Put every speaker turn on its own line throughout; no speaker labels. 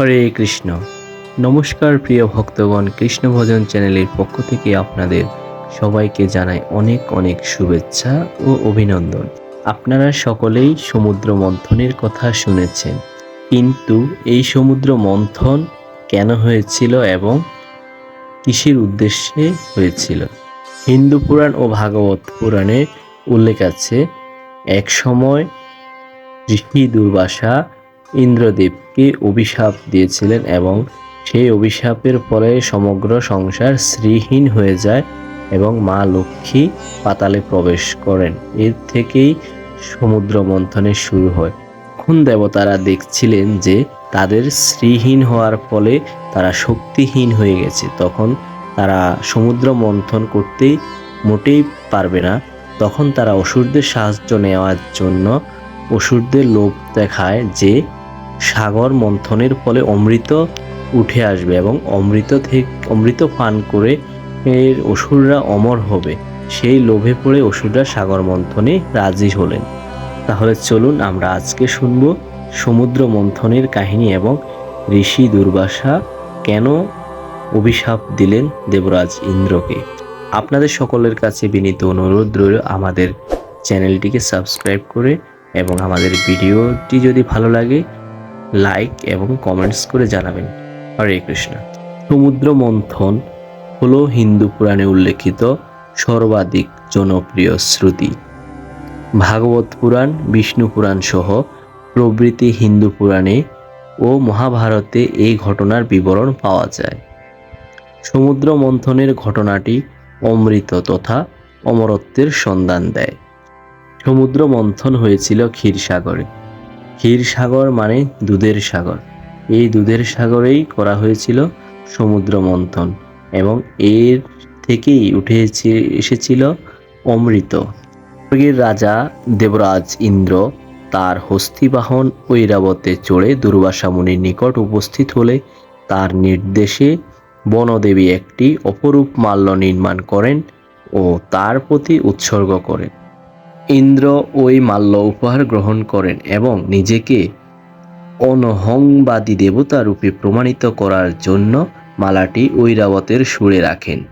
হরে কৃষ্ণ। নমস্কার প্রিয় ভক্তগণ কৃষ্ণ ভজন চ্যানেলের পক্ষ থেকে আপনাদের সবাইকে জানাই অনেক অনেক শুভেচ্ছা ও অভিনন্দন। আপনারা সকলেই সমুদ্র মন্থনের কথা শুনেছেন। কিন্তু এই সমুদ্র মন্থন কেন হয়েছিল এবং কিসের উদ্দেশ্যে হয়েছিল? হিন্দু পুরাণ ও ভাগবত পুরাণে উল্লেখ আছে, এক সময় ঋষি দুর্বাসা ইন্দ্রদেবকে অভিশাপ দিয়েছিলেন এবং সেই অভিশাপের ফলে সমগ্র সংসার শ্রীহীন হয়ে যায় এবং মা লক্ষ্মী পাতালে প্রবেশ করেন। এর থেকেই সমুদ্র মন্থনের শুরু হয়। তখন দেবতারা দেখছিলেন যে তাদের শ্রীহীন হওয়ার ফলে তারা শক্তিহীন হয়ে গেছে। তখন তারা সমুদ্র মন্থন করতেই মোটেই পারবে না। তখন তারা অসুরদের সাহায্য নেওয়ার জন্য অসুরদের লোভ দেখায় যে সাগর মন্থনের ফলে অমৃত উঠে আসবে এবং অমৃত থেকে অমৃত পান করে এর অসুররা অমর হবে। সেই লোভে পড়ে অসুররা সাগর মন্থনে রাজি হলেন। তাহলে চলুন আমরা আজকে শুনব সমুদ্র মন্থনের কাহিনী এবং ঋষি দুর্বাসা কেন অভিশাপ দিলেন দেবরাজ ইন্দ্রকে। আপনাদের সকলের কাছে বিনীত অনুরোধ রইল আমাদের চ্যানেলটিকে সাবস্ক্রাইব করে এবং আমাদের ভিডিওটি যদি ভালো লাগে লাইক এবং কমেন্টস করে জানাবেন। হরে কৃষ্ণ। সমুদ্র মন্থন হলো হিন্দু পুরাণে উল্লেখিত সর্বাধিক জনপ্রিয় শ্রুতি। ভাগবত পুরাণ, বিষ্ণু পুরাণ সহ প্রভৃতি হিন্দু পুরাণে ও মহাভারতে এই ঘটনার বিবরণ পাওয়া যায়। সমুদ্র মন্থনের ঘটনাটি অমৃত তথা অমরত্বের সন্ধান দেয়। সমুদ্র মন্থন হয়েছিল ক্ষীরসাগরে। ক্ষীরসাগর মানে দুধের সাগর। এই দুধের সাগরেই করা হয়েছিল সমুদ্র মন্থন এবং এর থেকেই উঠে এসে- এসেছিল অমৃত। স্বর্গের রাজা দেবরাজ ইন্দ্র তার হস্তিবাহন ঐরাবতে চড়ে দুর্বাসা মুনির নিকট উপস্থিত হলে তার নির্দেশে বনদেবী একটি অপরূপ মাল্য নির্মাণ করেন ও তার প্রতি উৎসর্গ করেন। ইন্দ্র ওই মাল্য উপহার গ্রহণ করেন এবং নিজেকে অনহংবাদী দেবতা রূপে প্রমাণিত করার জন্য মালাটি ঐরাবতের সুরে রাখেন।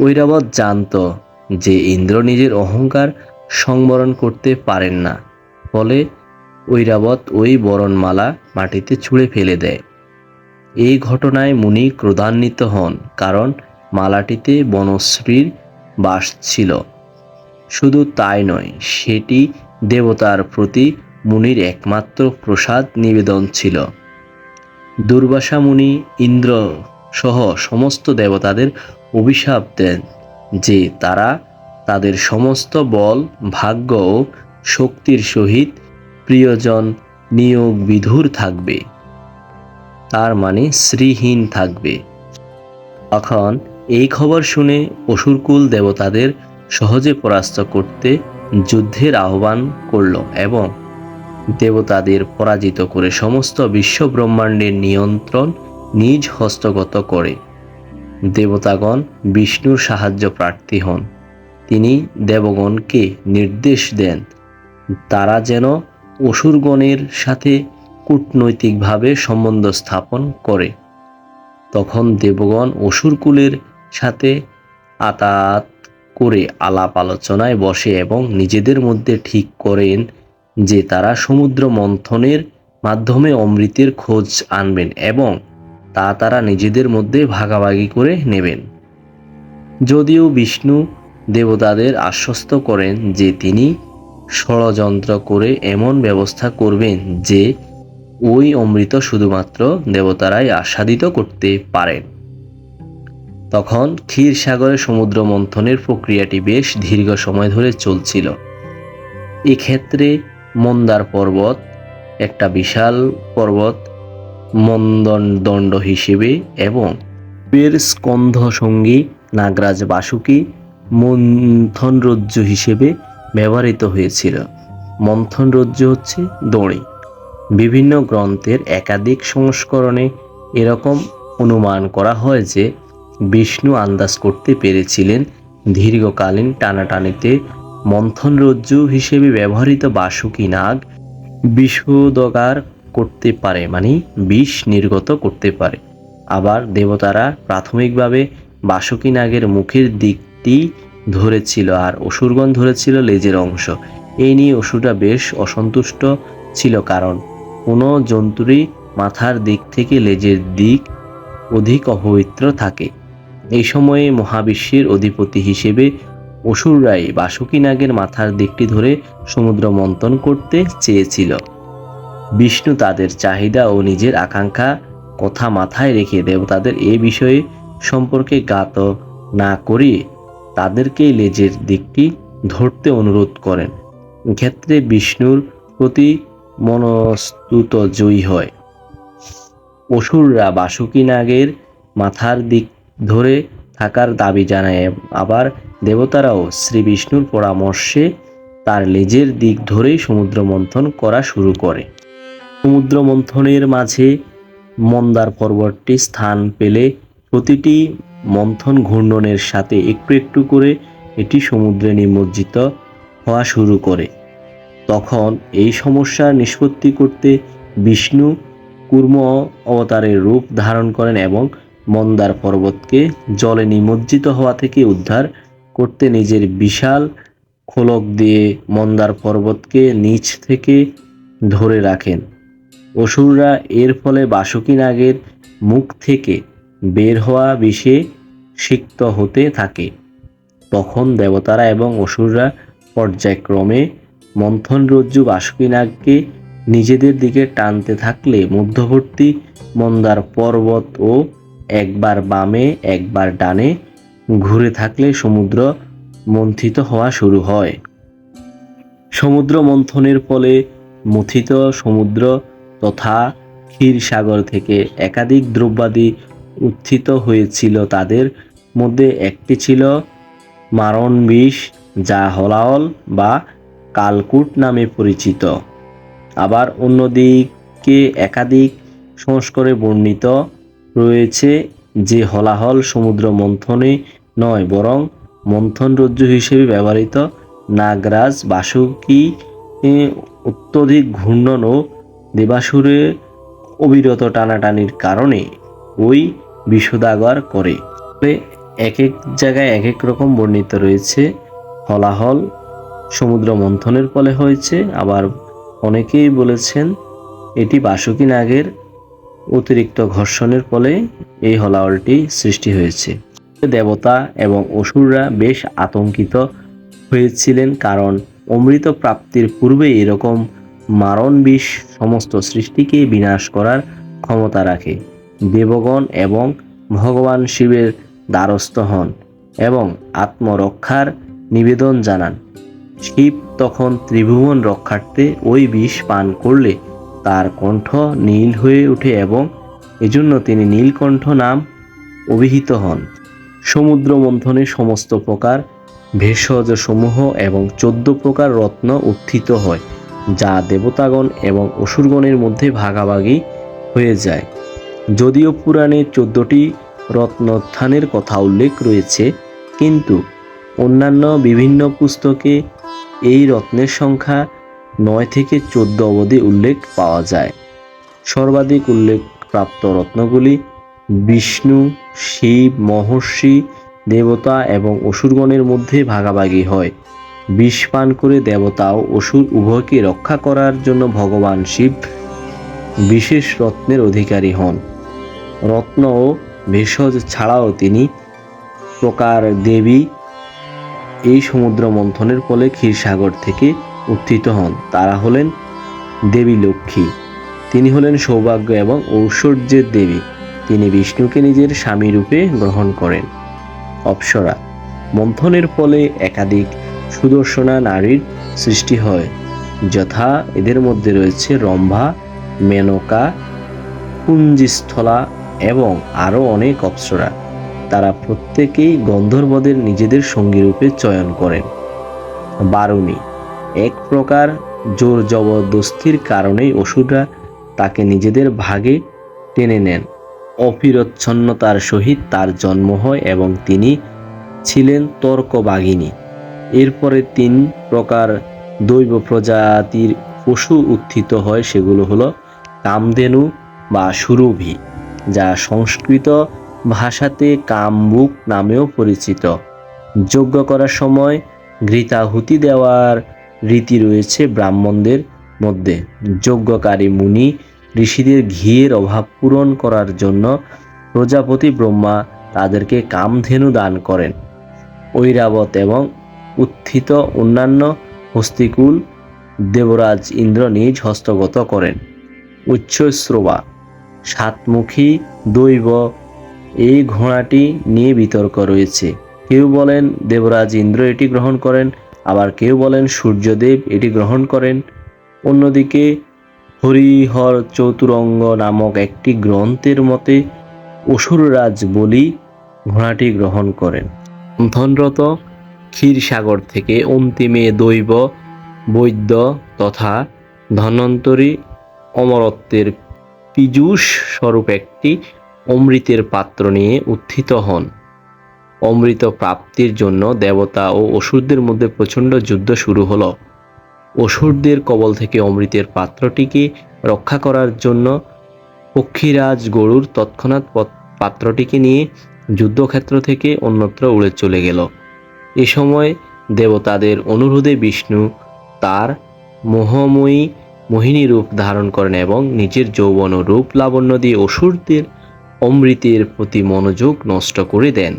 ঐরাবত জানত যে ইন্দ্র নিজের অহংকার সংবরণ করতে পারেন না, ফলে ঐরাবত ওই বরণমালা মাটিতে ছুঁড়ে ফেলে দেয়। এই ঘটনায় মুনি ক্রোধান্বিত হন, কারণ মালাটিতে বনশ্রীর বাস ছিল। শুধু তাই নয়, সেটি দেবতার প্রতি মুনির একমাত্র প্রসাদ নিবেদন ছিল। দুর্বাসা মুনি ইন্দ্র সহ সমস্ত দেবতাদের অভিশাপ দেন, যে তারা তাদের সমস্ত বল, ভাগ্য ও শক্তির সহিত প্রিয়জন নিয়োগ বিধুর থাকবে। তার মানে শ্রীহীন থাকবে। এখন এই খবর শুনে অসুরকুল দেবতাদের সহজে পরাস্ত করতে যুদ্ধের আহ্বান করল এবং দেবতাদের পরাজিত করে সমস্ত বিশ্ব ব্রহ্মাণ্ডের নিয়ন্ত্রণ নিজ হস্তগত করে। দেবতাগণ বিষ্ণুর সাহায্য প্রার্থী হন। তিনি দেবগণকে নির্দেশ দেন, তারা যেন অসুরগণের সাথে কূটনৈতিকভাবে সম্বন্ধ স্থাপন করে। তখন দেবগণ অসুরকুলের সাথে আতাত করে আলাপ আলোচনায় বসে এবং নিজেদের মধ্যে ঠিক করেন যে তারা সমুদ্র মন্থনের মাধ্যমে অমৃতের খোঁজ আনবেন এবং তা তারা নিজেদের মধ্যে ভাগাভাগি করে নেবেন। যদিও বিষ্ণু দেবতাদের আশ্বস্ত করেন যে তিনি ষড়যন্ত্র করে এমন ব্যবস্থা করবেন যে ওই অমৃত শুধুমাত্র দেবতারাই আস্বাদিত করতে পারেন। তখন ক্ষীরসাগরে সমুদ্র মন্থনের প্রক্রিয়াটি বেশ দীর্ঘ সময় ধরে চলছিল। এক্ষেত্রে মন্দার পর্বত, একটা বিশাল পর্বত মন্দন দণ্ড হিসেবে এবং বের স্কন্ধ সঙ্গী নাগরাজ বাসুকি মন্থনরজ্জু হিসেবে ব্যবহৃত হয়েছিল। মন্থনরজ্জু হচ্ছে দড়ি। বিভিন্ন গ্রন্থের একাধিক সংস্করণে এরকম অনুমান করা হয় যে বিষ্ণু আন্দাজ করতে পেরেছিলেন দীর্ঘকালীন টানাটানিতে মন্থনরজ্জু হিসেবে ব্যবহৃত বাসুকী নাগ বিষোদগার করতে পারে মানে বিষ নির্গত করতে পারে। আবার দেবতারা প্রাথমিকভাবে বাসুকী নাগের মুখের দিকটি ধরেছিল আর অসুরগণ ধরেছিল লেজের অংশ। এই নিয়ে অসুররা বেশ অসন্তুষ্ট ছিল কারণ কোনো জন্তুরই মাথার দিক থেকে লেজের দিক অধিক অপবিত্র থাকে। এই সময়ে মহাবিশ্বের অধিপতি হিসেবে অসুররাই বাসুকী নাগের মাথার দিকটি ধরে সমুদ্র মন্থন করতে চেয়েছিল। বিষ্ণু তাদের চাহিদা ও নিজের আকাঙ্ক্ষা কথা মাথায় রেখে দেবতাদের এ বিষয়ে সম্পর্কে জ্ঞাত না করে তাদেরকে লেজের দিকটি ধরতে অনুরোধ করেন। ক্ষেত্রে বিষ্ণুর প্রতি মনস্তুত জয়ী হয়। অসুররা বাসুকী নাগের মাথার দিক ধরে থাকার দাবি জানায়। আবার দেবতারাও শ্রী বিষ্ণুর পরামর্শে তার লেজের দিক ধরেই সমুদ্র মন্থন করা শুরু করে। সমুদ্র মন্থনের মাঝে মন্দার পর্বতটি স্থান পেলে প্রতিটি মন্থন ঘূর্ণনের সাথে একটু একটু করে এটি সমুদ্রে নিমজ্জিত হওয়া শুরু করে। তখন এই সমস্যার নিষ্পত্তি করতে বিষ্ণু কুর্ম অবতারের রূপ ধারণ করেন এবং মন্দার পর্বতকে জলে নিমজ্জিত হওয়া থেকে উদ্ধার করতে নিজের বিশাল খোলক দিয়ে মন্দার পর্বতকে নিচ থেকে ধরে রাখেন। অসুররা এর ফলে বাসুকী নাগের মুখ থেকে বের হওয়া বিষে সিক্ত হতে থাকে। তখন দেবতারা এবং অসুররা পর্যায়ক্রমে মন্থন রজ্জু বাসুকী নাগকে নিজেদের দিকে টানতে থাকলে মধ্যবর্তী মন্দার পর্বত ও একবার বামে, একবার ডানে ঘুরে থাকলে সমুদ্র মন্থিত হওয়া শুরু হয়। সমুদ্র মন্থনের ফলে মথিত সমুদ্র তথা ক্ষীর সাগর থেকে একাধিক দ্রব্যাদি উত্থিত হয়েছিল। তাদের মধ্যে একটি ছিল মারণ বিষ, যা হলাহল বা কালকুট নামে পরিচিত। আবার অন্যদিকে একাধিক সংস্করে বর্ণিত রয়েছে যে হলাহল সমুদ্র মন্থনে নয়, বরং মন্থন রজ্জু হিসেবে ব্যবহৃত নাগরাজ, বাসুকি অত্যধিক ঘূর্ণন ও দেবাসুরে অবিরত টানাটানির কারণে ওই বিষোদাগর করে। এক এক জায়গায় এক এক রকম বর্ণিত রয়েছে। হলাহল সমুদ্র মন্থনের ফলে হয়েছে, আবার অনেকেই বলেছেন এটি বাসুকি নাগের অতিরিক্ত ঘর্ষণের ফলে এই হলাহলটি সৃষ্টি হয়েছে। দেবতা এবং অসুররা বেশ আতঙ্কিত হয়েছিলেন কারণ অমৃত প্রাপ্তির পূর্বে এরকম মারণ বিষ সমস্ত সৃষ্টিকে বিনাশ করার ক্ষমতা রাখে। দেবগণ এবং ভগবান শিবের দ্বারস্থ হন এবং আত্মরক্ষার নিবেদন জানান। শিব তখন ত্রিভুবন রক্ষার্থে ওই বিষ পান করলে তার কণ্ঠ নীল হয়ে ওঠে এবং এজন্য তিনি নীলকণ্ঠ নাম অভিহিত হন। সমুদ্র মন্থনে সমস্ত প্রকার ভেষজ সমূহ এবং চোদ্দ প্রকার রত্ন উত্থিত হয়, যা দেবতাগণ এবং অসুরগণের মধ্যে ভাগাভাগি হয়ে যায়। যদিও পুরাণে চোদ্দটি রত্নোত্থানের কথা উল্লেখ রয়েছে, কিন্তু অন্যান্য বিভিন্ন পুস্তকে এই রত্নের সংখ্যা নয় থেকে চোদ্দ অবধি উল্লেখ পাওয়া যায়। সর্বাধিক উল্লেখ প্রাপ্ত রত্নগুলি বিষ্ণু, শিব, মহর্ষি, দেবতা এবং অসুরগণের মধ্যে ভাগাভাগি হয়। বিষ পান করে দেবতা ও অসুর উভয়কে রক্ষা করার জন্য ভগবান শিব বিশেষ রত্নের অধিকারী হন। রত্ন ও ভেষজ ছাড়াও তিনি প্রকার দেবী এই সমুদ্র মন্থনের ফলে ক্ষীরসাগর থেকে উত্থিত হন। তারা হলেন দেবী লক্ষ্মী। তিনি হলেন সৌভাগ্য এবং ঐশ্বর্যের দেবী। তিনি বিষ্ণুকে নিজের স্বামী রূপে গ্রহণ করেন। অপ্সরা। মন্থনের ফলে একাধিক সুদর্শনা নারীর সৃষ্টি হয়। যথা এদের মধ্যে রয়েছে রম্ভা, মেনকা, কুঞ্জিস্থলা এবং আরও অনেক অপ্সরা। তারা প্রত্যেকেই গন্ধর্বদের নিজেদের সঙ্গী রূপে চয়ন করেন। বারুণী। এক প্রকার জোর জবরদস্তির কারণেই অসুররা তাকে নিজেদের ভাগে টেনে নেন। অপিরচ্ছন্নতার সহিত তার জন্ম হয় এবং তিনি ছিলেন তর্কবাগিনী। এরপরে তিন প্রকার দৈব প্রজাতির পশু উত্থিত হয়, সেগুলো হলো কামধেনু বা সুরভি, যা সংস্কৃত ভাষাতে কামবুক নামেও পরিচিত। যজ্ঞ করার সময় ঘৃতাহুতি দেওয়ার রীতি রয়েছে ব্রাহ্মণদের মধ্যে। যজ্ঞকারী মুনি ঋষিদের ঘিয়ের অভাব পূরণ করার জন্য প্রজাপতি ব্রহ্মা তাদেরকে কামধেনু দান করেন। ঐরাবত এবং উত্থিত অন্যান্য হস্তিকুল দেবরাজ ইন্দ্র নিজ হস্তগত করেন। উচ্চশ্রবা সাতমুখী দৈব, এই ঘোড়াটি নিয়ে বিতর্ক রয়েছে। কেউ বলেন, দেবরাজ ইন্দ্র এটি গ্রহণ করেন আবার কেউ বলেন সূর্যদেব এটি গ্রহণ করেন। অন্যদিকে হরিহর চতুরঙ্গ নামক একটি গ্রন্থের মতে অসুররাজ বলি ঘোড়াটি গ্রহণ করেন। ধনরত ক্ষীরসাগর থেকে অন্তিমে দৈব, বৈদ্য তথা ধন্বন্তরী অমরত্বের পীযূষ স্বরূপ একটি অমৃতের পাত্র নিয়ে উত্থিত হন। অমৃত প্রাপ্তির জন্য দেবতা ও অসুরদের মধ্যে প্রচণ্ড যুদ্ধ শুরু হলো। অসুরদের কবল থেকে অমৃতের পাত্রটিকে রক্ষা করার জন্য পক্ষীরাজ গরুর তৎক্ষণাৎ পত- পাত্রটিকে নিয়ে যুদ্ধক্ষেত্র থেকে অন্যত্র উড়ে চলে গেল। এ সময় দেবতাদের অনুরোধে বিষ্ণু তার মোহময়ী মোহিনী রূপ ধারণ করেন এবং নিজের যৌবন রূপ লাবণ্য দিয়ে অসুরদের অমৃতের প্রতি মনোযোগ নষ্ট করে দেন।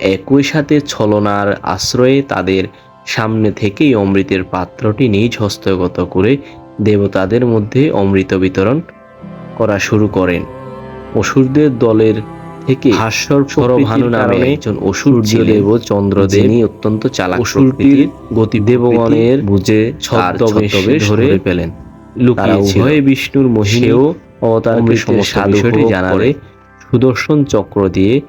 একই সাথে ছলনার আশ্রয়ে তাদের সামনে থেকেই অমৃতের পাত্রটি নিজ হস্তগত করে দেবতাদের মধ্যে অমৃত বিতরণ করা শুরু করেন। অসুরদের দলের থেকে হাস্যর সরভানু নামে একজন অসুর ছিলেন চন্দ্রদেব অত্যন্ত চালাক অসুরটির গতি দেবগণের বুঝে ছদ্মবেশে ধরে পেলেন। তারা উভয়ে বিষ্ণুর মহিমেও অবতারকে সমস্ত বিষয়টি জানালে সুদর্শন চক্র দিয়ে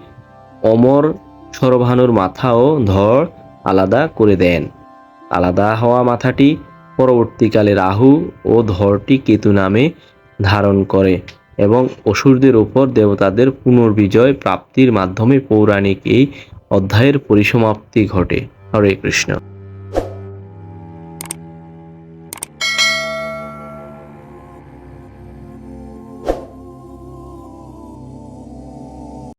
অমর সরভানুর মাথা ও ধর আলাদা করে দেন। আলাদা হওয়া মাথাটি পরবর্তীকালে রাহু ও ধরটি কেতু নামে ধারণ করে এবং অসুরদের ওপর দেবতাদের পুনর্বিজয় প্রাপ্তির মাধ্যমে পৌরাণিক এই অধ্যায়ের পরিসমাপ্তি ঘটে। হরে কৃষ্ণ।